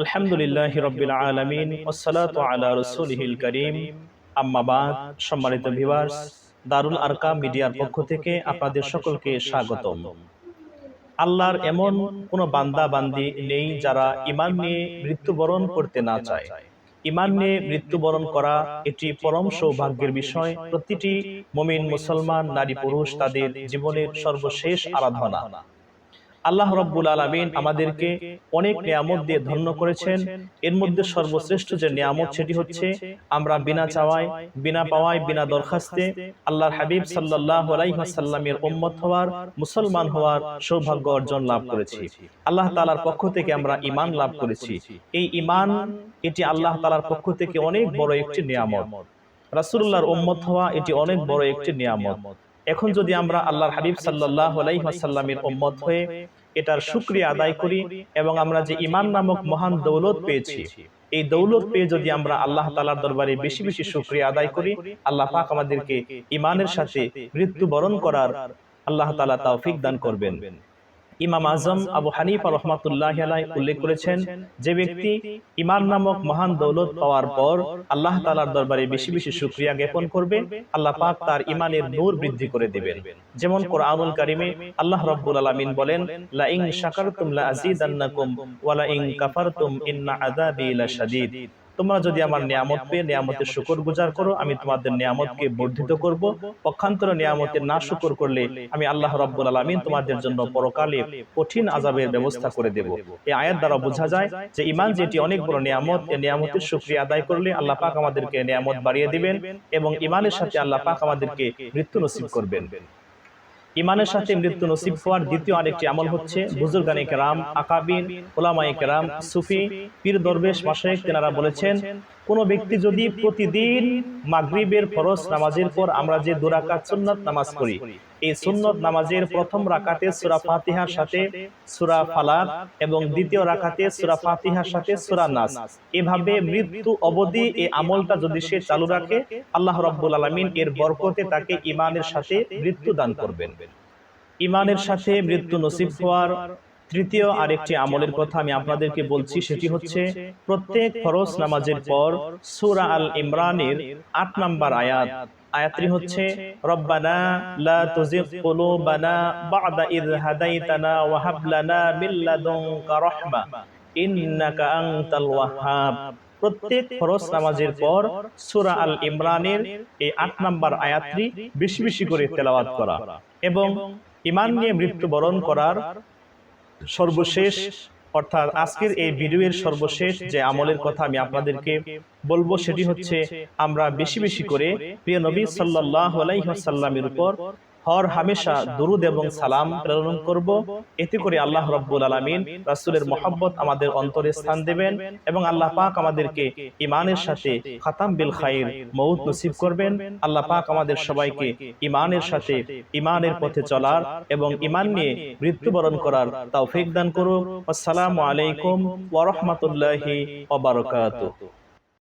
আলহামদুলিল্লাহ রবিল আলমিন ওসালাত আলা রসুলহিল করিম। আম্মাবাদ সম্মানিত ভিভার্স দারুল আরকা মিডিয়ার পক্ষ থেকে আপনাদের সকলকে স্বাগতম। আল্লাহর এমন কোনো বান্দা, বান্দি নেই যারা ইমান নিয়ে মৃত্যুবরণ করতে না চায়। ইমান নিয়ে মৃত্যুবরণ করা এটি পরম সৌভাগ্যের বিষয়। প্রতিটি মমিন মুসলমান, নারী, পুরুষ তাদের জীবনের সর্বশেষ আরাধনা। আল্লাহ রব্বুল আলমিন আমাদেরকে অনেক নিয়ামত দিয়ে ধন্য করেছেন। এর মধ্যে সর্বশ্রেষ্ঠ যে নিয়ামত সেটি হচ্ছে, আমরা বিনা চাওয়ায়, বিনা পাওয়ায়, বিনা দরখাস্তে আল্লাহর হাবিব সাল্লাহ আলাইসাল্লামের উম্মত হওয়ার, মুসলমান হওয়ার সৌভাগ্য অর্জন লাভ করেছি। আল্লাহ তালার পক্ষ থেকে আমরা ইমান লাভ করেছি। এই ইমান এটি আল্লাহ তালার পক্ষ থেকে অনেক বড় একটি নিয়ামত। রাসুল্লাহর উম্মত হওয়া এটি অনেক বড় একটি নিয়ামত। এখন যদি আমরা আল্লাহর হাবিব সাল্লাহ আলাইসাল্লামের উম্মত হয়ে এটার সুক্রিয়া আদায় করি এবং আমরা যে ইমান নামক মহান দৌলত পেয়েছি, এই দৌলত পেয়ে যদি আমরা আল্লাহ তালার দরবারে বেশি বেশি সুক্রিয়া আদায় করি, আল্লাহ পাক আমাদেরকে ইমানের সাথে মৃত্যুবরণ করার আল্লাহ তালা তৌফিক দান করবেন। ইমাম আজম আবু হানিফা রহমাতুল্লাহ উল্লেখ করেছেন যে ব্যক্তি ইমান নামক মহান দৌলত পাওয়ার পর আল্লাহ তালার দরবারে বেশি বেশি সুক্রিয়া জ্ঞাপন করবে, আল্লাহ পাক তার ইমানের নূর বৃদ্ধি করে দেবেন। যেমন কোরআনুল কারিমে আল্লাহ রব্বুল আলমিন বলেন লা ইং শাকারতুম লা আযীদান্নাকুম ওয়া লা ইং কাফারতুম ইন্না লাশাদীদ। তোমরা যদি আমার নিয়ামত পেয়ে নিয়ামতের শুকর গুজার করো আমি তোমাদের নিয়ামতকে বর্ধিত করব পক্ষান্তর নিয়ামতের না শুকর করলে আমি আল্লাহ রব্বুল আলমিন তোমাদের জন্য পরকালে কঠিন আজাবের ব্যবস্থা করে দেব। এই আয়াত দ্বারা বোঝা যায় যে ইমান যেটি অনেক বড় নিয়ামত এই নিয়ামতের সুক্রিয়া আদায় করলে আল্লাহ পাক আমাদেরকে নিয়ামত বাড়িয়ে দিবেন এবং ইমানের সাথে আল্লাহ পাক আমাদেরকে মৃত্যু নসিব করবেন। ইমানের সাথে মৃত্যু নসিব হওয়ার দ্বিতীয় আরেকটি আমল হচ্ছে বুজুর্গানি কেরাম, আকাবিন ওলামাই কেরাম, সুফি, পীর দরবেশ মাসায়েক তেনারা বলেছেন, কোনো ব্যক্তি যদি প্রতিদিন মাগরিবের ফরজ নামাজের পর আমরা যে দুরাকাত সন্ন্যাত নামাজ করি এই সুন্নত নামাজের প্রথম রাকাতে সুরা ফাতিহার সাথে সুরা ফালাক এবং দ্বিতীয় রাকাতে সুরা ফাতিহার সাথে সুরা নাস। এভাবে মৃত্যু অবধি এই আমলটা যদি সে চালু রাখে আল্লাহ রব্বুল আলমিন এর বরকতে তাকে ইমানের সাথে মৃত্যু দান করবেন। ইমানের সাথে মৃত্যু নসিব হওয়ার তৃতীয় আরেকটি আমলের কথা আমি আপনাদেরকে বলছি, সেটি হচ্ছে প্রত্যেক ফরজ নামাজের পর সুরা আল ইমরানের আট নাম্বার আয়াত। আয়াতটি হচ্ছে, রব্বানা লা তুজিগ কুলুবানা বা'দা ইয হাদাইতানা ওয়া হাব লানা মিন লাদুনকা রাহমা, ইন্নাকা আনতাল ওয়াহ্হাব প্রত্যেক ফরজ নামাজের পর সূরা আল ইমরানের এই আট নাম্বার আয়াতটি বেশি বেশি করে তেলাওয়াত করা এবং ইমান নিয়ে মৃত্যুবরণ করার সর্বশেষ, অর্থাৎ আজকের এই ভিডিওর সর্বশেষ যে আমলের কথা আমি আপনাদেরকে বলব, সেটি হচ্ছে আমরা বেশি বেশি করে প্রিয় নবী সাল্লাহ আলাইসাল্লামের উপর হর হামেশা দুরুদ এবং সালাম প্রেরণ করব। এতে করে আল্লাহ রব্বুল আলমিন রাসুলের মোহাব্বত আমাদের অন্তরে স্থান দেবেন এবং আল্লাহ পাক আমাদেরকে ইমানের সাথে খাতাম বিল খাইর মৌত নসিব করবেন। আল্লাহ পাক আমাদের সবাইকে ইমানের সাথে ইমানের পথে চলার এবং ইমান নিয়ে মৃত্যুবরণ করার তৌফিক দান করুক। আসসালামু আলাইকুম ওয়া রাহমাতুল্লাহি ওয়া বারাকাতুহু।